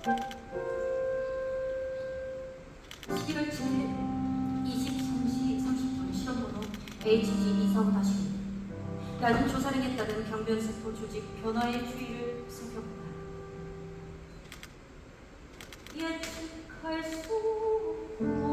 11월 7일 23시 30분 실험번호 HG245-1 얇은 조사령에 따른 병변세포 조직 변화의 추이를 살펴본다. 예측할 수 없고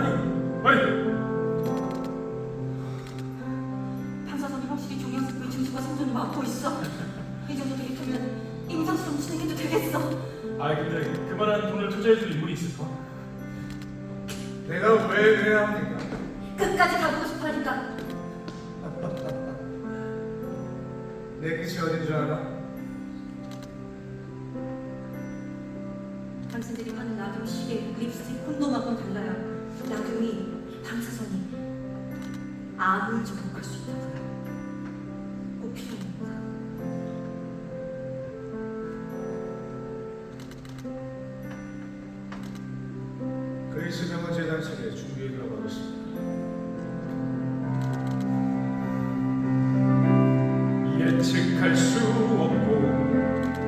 어? 마리! 마리! 방사선이 확실히 종양세포의 증식과 생존을 막고 있어 이 정도 데이터면 임상실험 진행해도 되겠어 아 근데 그만한 돈을 투자해줄 인물이 있을까? 내가 왜 그래야 합니까? 끝까지 가보고 싶어 하니까 내 끝이 어딘 줄 알아? 당신들이 하는 나중 시계, 립스틱, 콘돔하고는 달라요 나중이 방사선이 암을 접목할 수 있다고요. 꼭 필요합니다. 그리스 병원 재단 측에 준비해 들어가겠습니다. 예측할 수 없고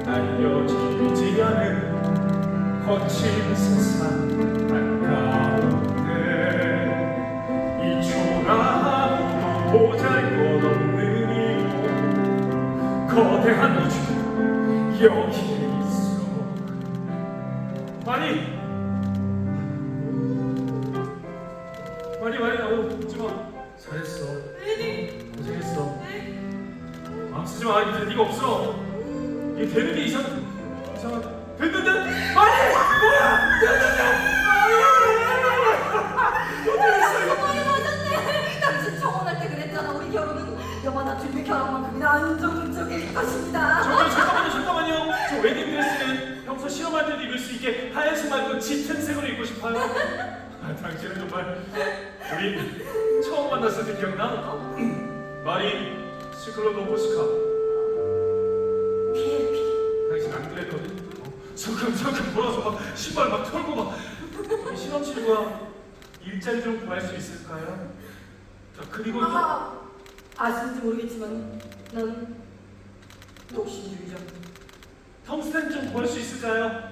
알려지지 않은 거친 세상 보잘것없는 이곳 거대한 우주 여기에 있어. 많이. 많이 많이 나오. 웃지마. 잘했어. 고생했어. 마음 쓰지 마. 이제 네가 없어. 이게 되는 게 이상 이상하. 됐 안정적일 것입니다 잠깐 잠깐만요 잠깐만요. 저 웨딩 드레스는 평소 실험할 때도 입을 수 있게 하얀색 말고 짙은 색으로 입고 싶어요. 아, 당신은 정말 우리 처음 만났을 때 기억나? 마리 시클로노포스카. 피해 피해 당신 안 그랬거든? 어, 성큼성큼 돌아서 막 신발 막 털고 막 우리 실험실과 일자리 좀 구할 수 있을까요? 자 그리고 또 아, 아시는지 모르겠지만 난 독신주의자 텅스텐 좀 구할 수 있을까요?